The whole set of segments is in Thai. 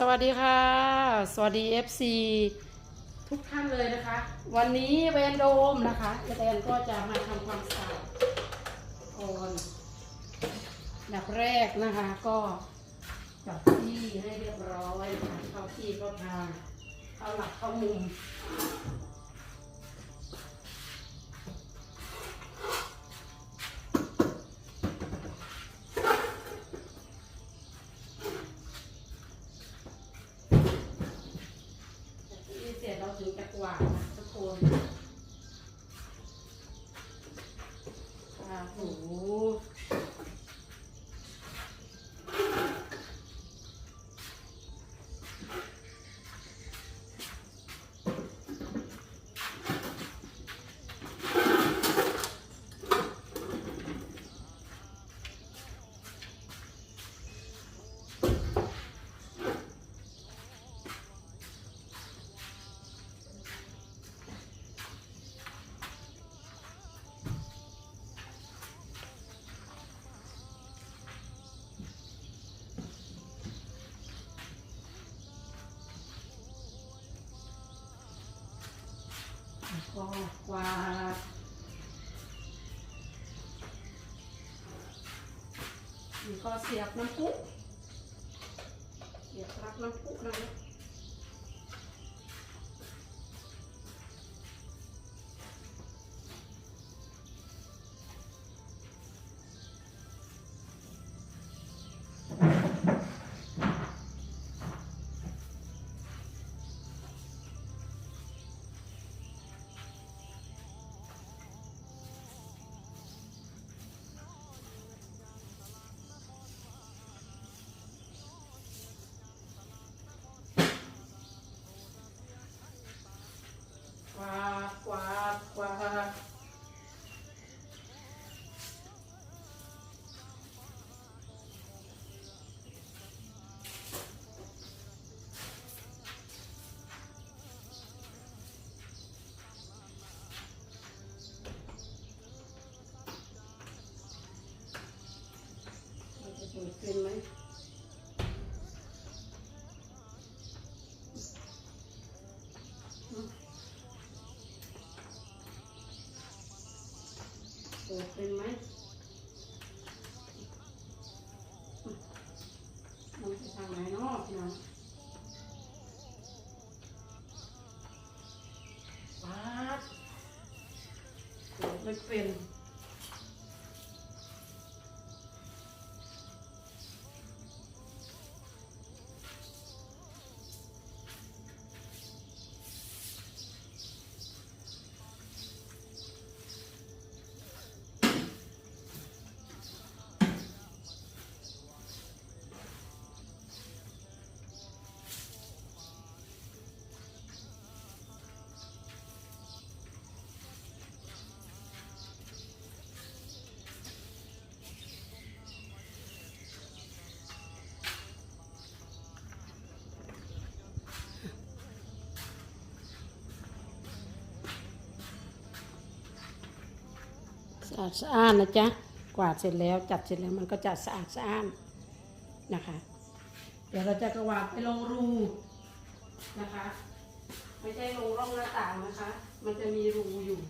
สวัสดีค่ะ สวัสดี FC ทุกท่านเลยนะคะ วันนี้เวนโดมนะคะแตนก็จะมาทำความสะอาดก่อนดับแรกนะคะก็จับที่ให้เรียบร้อยค่ะเข้าที่ก็ทางเข้าหลักเข้ามุม ร็จเราถึงจะกวาดนะทุกคนค่ะโอ้โห ก็กวาดนี่ก็เสียบน้ำพุเสียบรักน้ำพุนะ กวาดกวาดกวาด เปิดเป็นไหมมันจะทางไหนเนาะพี่น้องป๊าดเปิดไม่เป็นะอาดสะอ้านนะจ๊ะ กวาดเสร็จแล้วจัดเสร็จแล้วมันก็จะสะอาดสะอ้านนะคะ เดี๋ยวเราจะกวาดไปลงรูนะคะ ไม่ใช่ลงร่องหน้าต่างนะคะ มันจะมีรูอยู่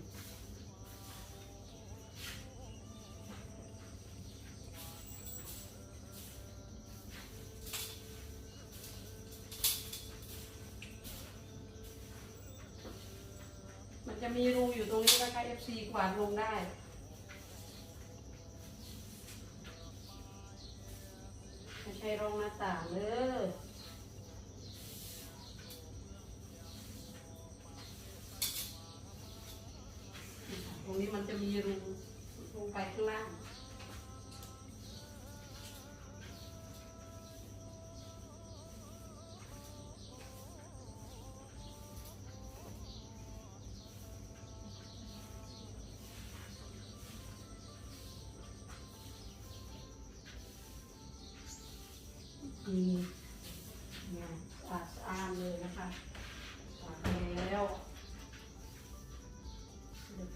มันจะมีรูอยู่ตรงนี้นะคะ FC กวาดลงได้ รลงมาต่างเด้อตรงนี้มันจะมีรูลงไปข้างล่าง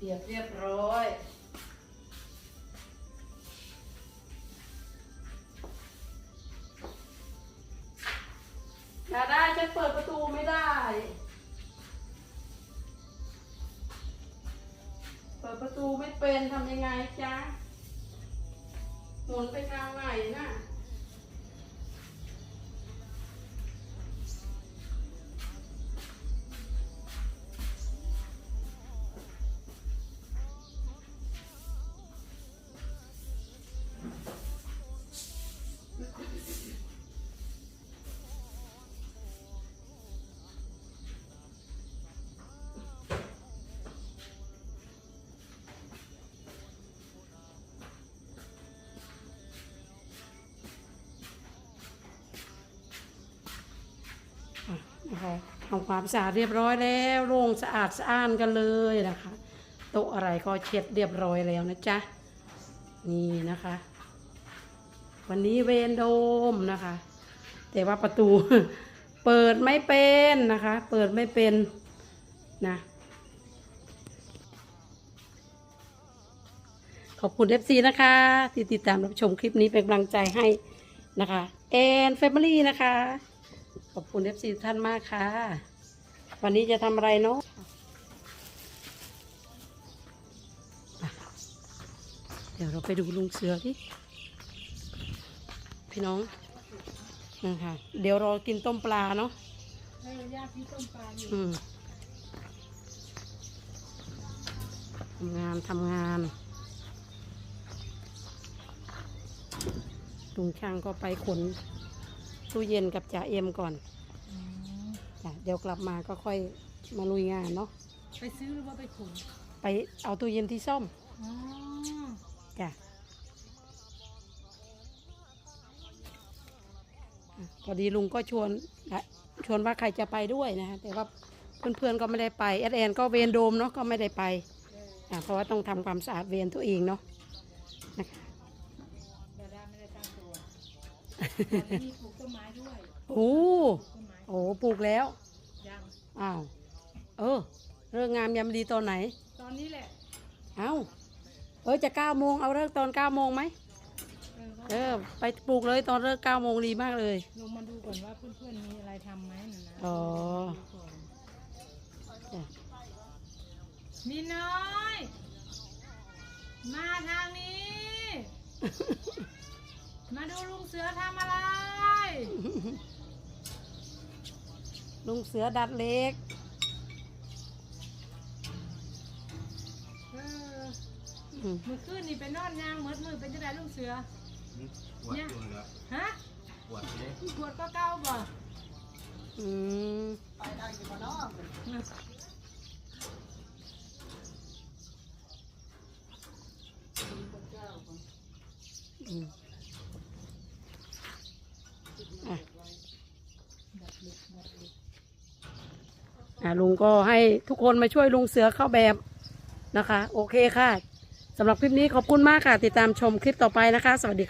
เบียบเรียบร้อยฉันเปิดประตูไม่ได้ เปิดประตูไม่เป็นทำยังไงจ๊ะ หมุนไปทางไหนน่ะ นะคะทำความสะอาดเรียบร้อยแล้วโล่งสะอาดสะอ้านกันเลยนะคะโต๊ะอะไรก็เช็ดเรียบร้อยแล้วนะจ๊ะนี่นะคะ วันนี้เวนโดมนะคะ แต่ว่าประตูเปิดไม่เป็นนะคะ เปิดไม่เป็นนะขอบคุณ FC นะคะที่ติดตามรับชมคลิปนี้เป็นกำลังใจให้นะคะแอนแฟมิลี่นะคะ ขอบคุณเอฟซีท่านมากค่ะ วันนี้จะทำอะไรเนาะอะเดี๋ยวเราไปดูลุงเสือที่พี่น้องนะคะเดี๋ยวรอกินต้มปลาเนาะเออย่าพี่ต้มปลาอยู่อืมทำงานทำงานลุงช่างก็ไปขน ตู้เย็นกับจ่าเอ็มก่อนอืมจ้ะเดี๋ยวกลับมาก็ค่อยมาลุยงานเนาะไปซื้อหรือว่าไปขุนไปเอาตู้เย็นที่ซ่อมอ๋อจ้ะอะพอดีลุงก็ชวนและชวนว่าใครจะไปด้วยนะคะแต่ว่าเพื่อนๆก็ไม่ได้ไปแอดแอนก็เวนโดมเนาะก็ไม่ได้ไป อะเพราะว่าต้องทำความสะอาดเวนตัวเองเนาะนะคะ ดาดาไม่ได้ตั้งตัว แต่มีปลูกต้นไม้ด้วยโอ้ปลูกต้นไม้โหปลูกแล้ว ยังอ้าว เออ เรื่องงามยามดีตอนไหน ตอนนี้แหละเอ้า เออจะเก้าโมงเอาเลิกตอนเก้าโมงไหม เออก็เออ ไปปลูกเลยตอนเลิกเก้าโมงดีมากเลย ลงมาดูก่อนว่าเพื่อนๆมีอะไรทำไหมน่ะนะอ๋อ ดูก่อนจ้ะมีน้อย มาทางนี้ มาดูลุงเสือทำอะไร ลุงเสือดัดเล็กเอออืมมือขึ้นนี่ไปนอนยางเหมือนมือเป็นจะได้ลุงเสือ ปวดจุนแล้วฮะปวดเลยปวดก็เก้าบ่อืมอืมอะ ลุงก็ให้ทุกคนมาช่วยลุงเสือเข้าแบบนะคะ โอเคค่ะสำหรับคลิปนี้ขอบคุณมากค่ะ ติดตามชมคลิปต่อไปนะคะ สวัสดีค่ะ